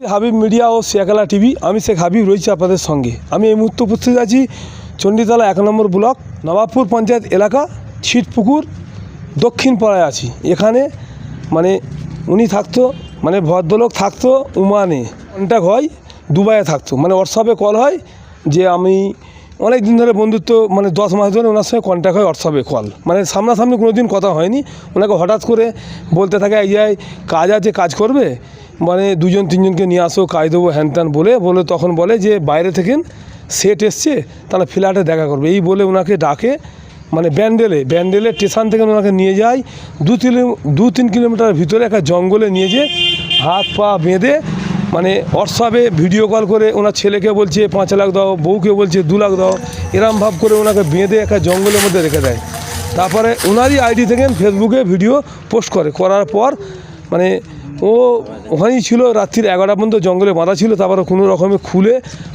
Habib media ও Siyakala TV, আমি শেখ হাবিব রয়েছি আপনাদের সঙ্গে। আমি এই মুহূর্তে উপস্থিত আছি চণ্ডীতলা এক নম্বর ব্লক, নবাবপুর পঞ্চায়েত এলাকা, ছিটপুকুর দক্ষিণ পাড়ায় আছি। এখানে মানে উনি থাকতো মানে ভদ্রলোক থাকতো উমানে। কন্ট্যাক্ট হয় দুবাইয়ে থাকতো। মানে হোয়াটসঅ্যাপে কল হয় যে আমি অনেক দিন ধরে বন্ধুত্ব মানে দশ মাস ধরে ওনার সঙ্গে কন্ট্যাক্ট হয় হোয়াটসঅ্যাপে কল। মানে সামনাসামনি কোনো দিন কথা হয়নি। ওনাকে হঠাৎ করে বলতে থাকে এই কাজ আছে, কাজ করবে? মানে দুজন তিনজনকে নিয়ে আসো কাজ দেবো হ্যান ত্যান বলে বলে তখন বলে যে বাইরে থেকে সেট এসছে, তাহলে ফ্ল্যাটে দেখা করবে। এই বলে ওনাকে ডাকে মানে ব্যান্ডেলে ব্যান্ডেলে স্টেশন থেকে ওনাকে নিয়ে যায়, দু তিন দু তিন কিলোমিটার ভিতরে একটা জঙ্গলে নিয়ে যেয়ে হাত পা বেঁধে মানে হোয়াটসঅ্যাপে ভিডিও কল করে ওনার ছেলেকে বলছে, পাঁচ লাখ দাও, বউকে বলছে, দু লাখ দাও, এরম ভাব করে ওনাকে বেঁধে একটা জঙ্গলের মধ্যে রেখে দেয়। তারপরে ওনারই আইডি থেকে ফেসবুকে ভিডিও পোস্ট করে। করার পর মানে ও ওখানেই ছিল, রাত্রির এগারোটা পর্যন্ত জঙ্গলে বাঁধা ছিল, তারপরে কোনো রকমে খুলে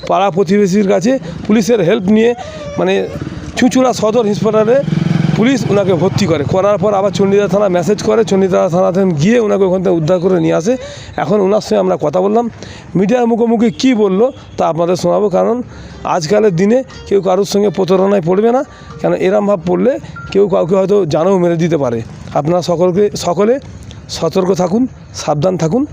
পাড়া প্রতিবেশীর কাছে পুলিশের হেল্প নিয়ে মানে চুঁচুড়া সদর হাসপাতালে পুলিশ ওনাকে ভর্তি করে। করার পর আবার চণ্ডীদা থানা মেসেজ করে চণ্ডীদা থানাতে গিয়ে ওনাকে ওখান থেকে উদ্ধার করে নিয়ে আসে। এখন ওনার সঙ্গে আমরা কথা বললাম। মিডিয়ার মুখোমুখি কী বলল তা আপনাদের শোনাবো, কারণ আজকালের দিনে কেউ কারোর সঙ্গে প্রতারণায় পড়বে না। কেন এরম ভাব পড়লে কেউ কাউকে হয়তো জানও মেরে দিতে পারে। আপনারা সকলকে, সকলে সতর্ক থাকুন সাবধান থাকুন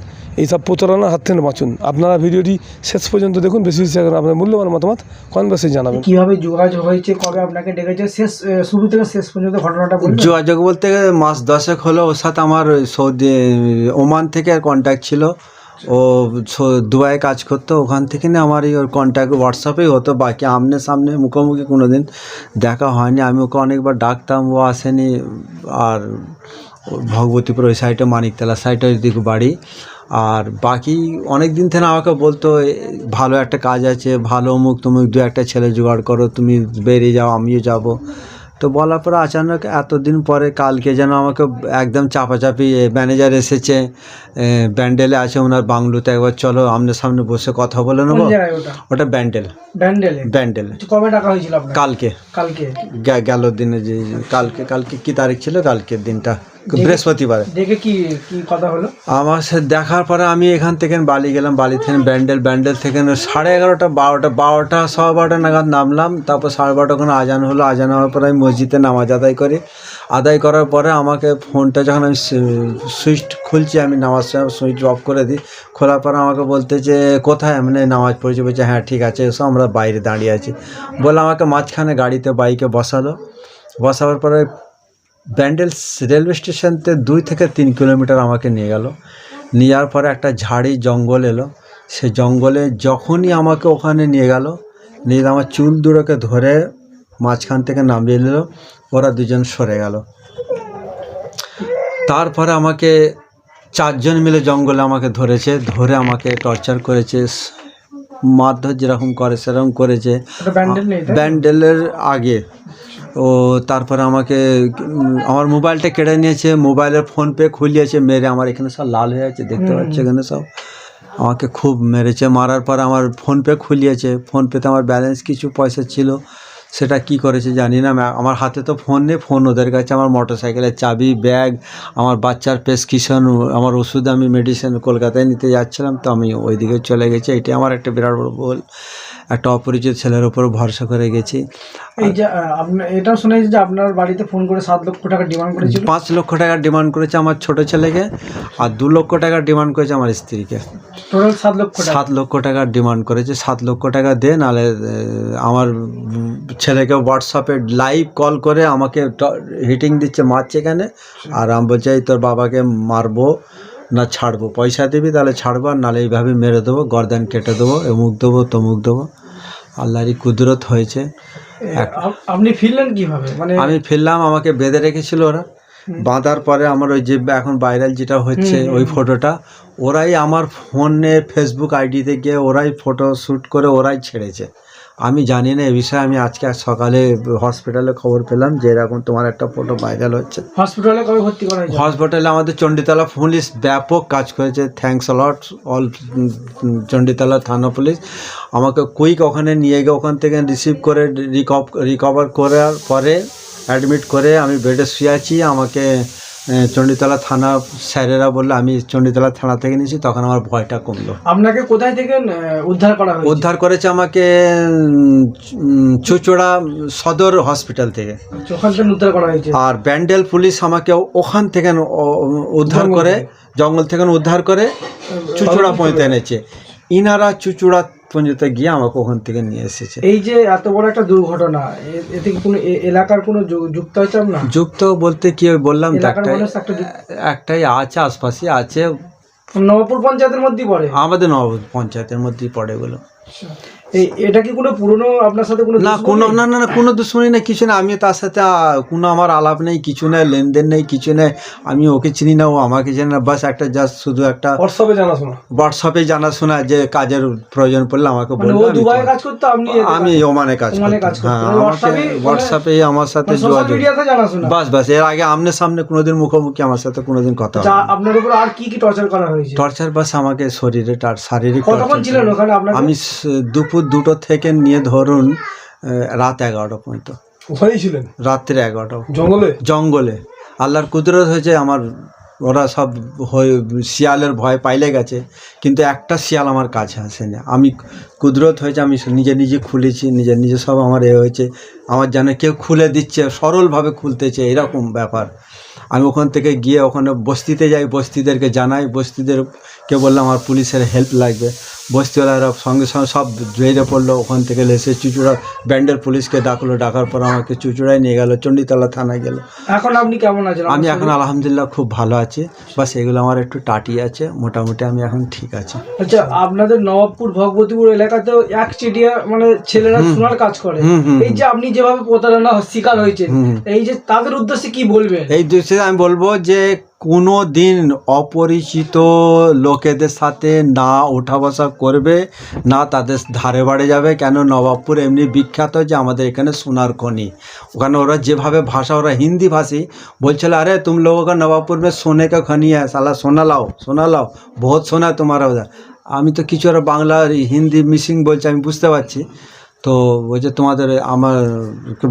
এইসব প্রতারণার হাত থেকে বাঁচুন। আপনারা ভিডিওটি শেষ পর্যন্ত দেখুন বেশি বেশি আপনার মূল্যবান মতামত কমেন্ট বক্সে জানাবেন। কীভাবে যোগাযোগ হয়েছে কবে আপনাকে ডেকেছে শেষ শুরু থেকে শেষ পর্যন্ত ঘটনাটা যোগাযোগ বলতে গেলে মাস দশেক হলো ওর সাথে আমার ওই সৌদি ওমান থেকে কন্ট্যাক্ট ছিল। ও দুবাইয়ে কাজ করতো ওখান থেকে না আমার এই ওর কন্ট্যাক্ট হোয়াটসঅ্যাপেই হতো বাকি আমনে সামনে মুখোমুখি কোনো দিন দেখা হয়নি। আমি ওকে অনেকবার ডাকতাম ও আসেনি আর ভগবতীপুর ওই সাইডে মানিকতলা সাইডে ওইদিকে বাড়ি। আর বাকি অনেক দিন থেকে আমাকে বলতো ভালো একটা কাজ আছে ভালো অমুক তমুক দু একটা ছেলে জোগাড় করো তুমি বেরিয়ে যাও আমিও যাব। তো বলার পরে আচানক এতদিন পরে কালকে যেন আমাকে একদম চাপাচাপি ম্যানেজার এসেছে ব্যান্ডেলে আছে ওনার বাংলোতে একবার চলো আমনে সামনে বসে কথা বলে নেব। ওটা? ওটা ব্যান্ডেল। ব্যান্ডেল? আচ্ছা, কবে টাকা হয়েছিল কালকে। কালকে। গেল দিনে যে কালকে কালকে কি তারিখ ছিল? কালকের দিনটা। বৃহস্পতিবারে। দেখে কি কি কথা হলো? আমার সাথে দেখার পরে আমি এখান থেকে বালি গেলাম বালি থেকে ব্যান্ডেল ব্যান্ডেল থেকে সাড়ে এগারোটা বারোটা বারোটা সवा বারোটা নাগাদ নামলাম তারপর সাড়ে বারোটা ওখানে আজান হলো আজান হওয়ার পরে আমি মসজিদে নামাজ আদায় করি। আদায় করার পরে আমাকে ফোনটা যখন আমি সুইচ খুলছি আমি নামাজ সুইচ অফ করে দিই। খোলার পরে আমাকে বলতে যে কোথায়? মানে নামাজ পড়েছি। বলছে হ্যাঁ ঠিক আছে এসো আমরা বাইরে দাঁড়িয়ে আছি। বলে আমাকে মাঝখানে গাড়িতে বাইকে বসালো। বসাবার পরে ব্যান্ডেল রেলওয়ে স্টেশনতে দুই থেকে তিন কিলোমিটার আমাকে নিয়ে গেল। নিয়ে যাওয়ার পরে একটা ঝাড়ি জঙ্গল এলো। সে জঙ্গলে যখনই আমাকে ওখানে নিয়ে গেল নিয়ে আমার চুল দুটোকে ধরে মাঝখান থেকে নামিয়ে নিল ওরা দুজন সরে গেল। তারপরে আমাকে চারজন মিলে জঙ্গলে আমাকে ধরেছে ধরে আমাকে টর্চার করেছে মারধর যেরকম করে সেরকম করেছে? ব্যান্ডেলের আগে। ও তারপরে আমাকে আমার মোবাইলটা কেড়ে নিয়েছে মোবাইলের ফোন পে খুলিয়েছে মেরে আমার এখানে সব লাল হয়ে আছে দেখতে পাচ্ছি এখানে সব। আমাকে খুব মেরেছে মারার পর আমার ফোন পে খুলিয়েছে। ফোন পেতে আমার ব্যালেন্স কিছু পয়সা ছিল সেটা কি করেছে জানি না। আমার হাতে তো ফোন নেই ফোন ওদের কাছে আমার মোটর সাইকেলের চাবি ব্যাগ আমার বাচ্চার প্রেসক্রিপশন আমার ওষুধ আমি মেডিসিন কলকাতায় নিতে যাচ্ছিলাম তো আমি ওইদিকে চলে গেছি। এটাই আমার একটা বিরাট বড় ভুল। একটা অপরিচিত ছেলের উপর ভরসা করে গেছি। এই যে আপনার এটাও শুনেছি যে আপনার বাড়িতে ফোন করে সাত লক্ষ টাকা ডিমান্ড করেছিল। পাঁচ লক্ষ টাকা ডিমান্ড করেছে আমার ছোট ছেলেকে আর দু লক্ষ টাকা ডিমান্ড করেছে আমার স্ত্রীকে। টোটাল সাত লক্ষ সাত লক্ষ টাকা ডিমান্ড করেছে সাত লক্ষ টাকা দে নাহলে আমার ছেলেকে হোয়াটসঅ্যাপে লাইভ কল করে আমাকে হিটিং দিচ্ছে মারছে এখানে। আর আমি বলছি তোর বাবাকে মারবো। না ছাড়বো। পয়সা দিবি তাহলে ছাড়বো আর নাহলে এইভাবে মেরে দেবো গর্দান কেটে দেবো এমুক দেবো তমুক দেবো। আল্লাহরই কুদরত হয়েছে। আপনি ফিরলেন কীভাবে? মানে আমি ফিরলাম আমাকে বেঁধে রেখেছিল ওরা। বাঁধার পরে আমার ওই যে এখন ভাইরাল যেটা হচ্ছে ওই ফটোটা ওরাই আমার ফোনে ফেসবুক আইডিতে গিয়ে ওরাই ফটো শ্যুট করে ওরাই ছেড়েছে। আমি জানি না এ বিষয়ে আমি আজকে আজ সকালে হসপিটালে খবর পেলাম যে এরকম তোমার একটা ফটো ভাইরাল হচ্ছে। হসপিটালে কবে ভর্তি করা হয়েছে? হসপিটালে আমাদের চণ্ডীতলা পুলিশ ব্যাপক কাজ করেছে থ্যাঙ্কস অলট অল চণ্ডীতলা থানা পুলিশ। আমাকে কুইক ওখানে নিয়ে গিয়ে ওখান থেকে রিসিভ করে রিকভার করার পরে অ্যাডমিট করে আমি বেডে শুয়ে আছি আমাকে চণ্ডীতলা থানা স্যারেরা বলল আমি চণ্ডীতলা থানা থেকে নিয়েছি। তখন আমার ভয়টা কমলো। আপনাকে কোথায় থেকে উদ্ধার করা উদ্ধার করেছে আমাকে চুচড়া সদর হসপিটাল থেকে। আচ্ছা, ওখান থেকে উদ্ধার করা হয়েছে। আর ব্যান্ডেল পুলিশ আমাকে ওখান থেকে উদ্ধার করে জঙ্গল থেকে উদ্ধার করে চুচুড়া পৌঁছে এনেছে। ইনারা চুচুড়া পর্যন্ত গিয়ে আমাকে ওখান থেকে নিয়ে এসেছে। এই যে এত বড় একটা দুর্ঘটনা এতে কি কোনো এলাকার কোনো যুক্ত আছে না যুক্ত বলতে কি বললাম একটাই একটাই আছে আশপাশে আছে। নবপুর পঞ্চায়েতের মধ্যেই পড়ে? আমাদের নবপুর পঞ্চায়েতের মধ্যেই পড়ে এগুলো। এই এটা কি কোনো পুরনো আপনার সাথে কোনো না কোনো না না না কোনো দুশ্মনী নেই কিছু না আমি তার সাথে কোনো আমার আলাপ নেই কিছু নেই লেনদেন নেই কিছু নেই। আমি ওকে চিনি না ও আমাকে চিনি না। বাস একটা জাস্ট শুধু একটা হোয়াটসঅ্যাপে জানাশোনা। হোয়াটসঅ্যাপে জানাশোনা যে কাজের প্রয়োজন পড়লে আমাকে মানে ও আমি কাজ করতো আপনি আমি ওমানে কাজ করতাম। হ্যাঁ আমাকে মানে- হোয়াটসঅ্যাপে আমার সাথে মানে যোগাযোগ বাস বাসের আগে আমনে সামনে কোনোদিন মুখোমুখি আমার সাথে কোনোদিন কথা আপনার উপর আর কি কি টর্চার করা হয়েছে? টর্চার বাস আমাকে শরীরে শারীরিক কতক্ষণ ছিলেন ওখানে আপনার আমি দুপুর দুটো থেকে নিয়ে ধরুন রাত এগারোটা পর্যন্ত। ওখানেই ছিলেন? রাত্রে এগারোটা জঙ্গলে? জঙ্গলে। আল্লাহর কুদরত হয়েছে আমার ওরা সব হয়ে শিয়ালের ভয় পাইলে গেছে কিন্তু একটা শিয়াল আমার কাছে আসেনি। আমি কুদরত হয়েছে আমি নিজে নিজে খুলেছি নিজে নিজে সব আমার এ হয়েছে। আমার যেন কেউ খুলে দিচ্ছে সরলভাবে খুলতেছে এরকম ব্যাপার। আমি ওখান থেকে গিয়ে ওখানে বস্তিতে যাই বস্তিদেরকে জানাই বস্তিদেরকে বললাম আমার পুলিশের হেল্প লাগবে। বস্তিওয়ালারা সঙ্গে সঙ্গে সব বেরিয়ে পড়ল ওখান থেকে এসে চুচুড়া ব্যান্ডেল পুলিশকে ডাকলো ডাকার পর আমাকে চুচুড়ায় নিয়ে গেল চণ্ডীতলা থানায় গেল। এখন আপনি কেমন আছেন? আমি এখন আলহামদুলিল্লাহ খুব ভালো আছি। বাস এগুলো আমার একটু টাটি আছে মোটামুটি আমি এখন ঠিক আছি। আচ্ছা আপনাদের নবাবপুর ভগবতীপুর এলাকাতেও এক চিটিয়া মানে ছেলেরা সোনার কাজ করে। এই যে আপনি যেভাবে প্রতারণা শিকার হয়েছে এই যে তাদের উদ্দেশ্যে কি বলবেন? এই দৃষ্টিতে আমি বলব যে কোনো দিন অপরিচিত লোকেদের সাথে না ওঠা বসা করবে, না তাদের ধারে বাড়ে যাবে। কেন? নবাবপুর এমনি বিখ্যাত যে আমাদের এখানে সোনার খনি। ওখানে ওরা যেভাবে ভাষা, ওরা হিন্দি ভাষী। বলছিল, আরে, তুমি লোক নবাবপুর মে সোনে কে খনি হ্যাঁ সালা সোনা লাও সোনা লাও। বহুত সোনা তোমার আমি তো কিছু ওরা বাংলা হিন্দি মিসিং বলছে, আমি বুঝতে পারছি। তো বলছে তোমাদের আমার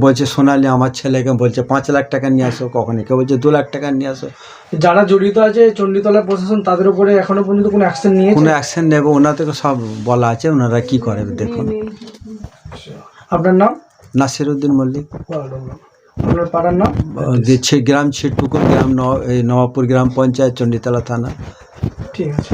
বলছে সোনালি আমার ছেলেকে বলছে পাঁচ লাখ টাকা নিয়ে আসো কখনই। কেউ বলছে দু লাখ টাকা নিয়ে আসো। যারা জড়িত আছে চণ্ডীতলা প্রশাসন তাদের উপরে এখনও পর্যন্ত কোনো অ্যাকশন নিয়েছে? কোনো অ্যাকশন নেবে ওনাদেরকে সব বলা আছে ওনারা কি করে দেখুন। আপনার নাম? নাসিরুদ্দিন মল্লিক। আপনার পাড়ার নাম? দিচ্ছে গ্রাম ছিটপুকুর গ্রাম নবাবপুর গ্রাম পঞ্চায়েত চণ্ডীতলা থানা। ঠিক আছে।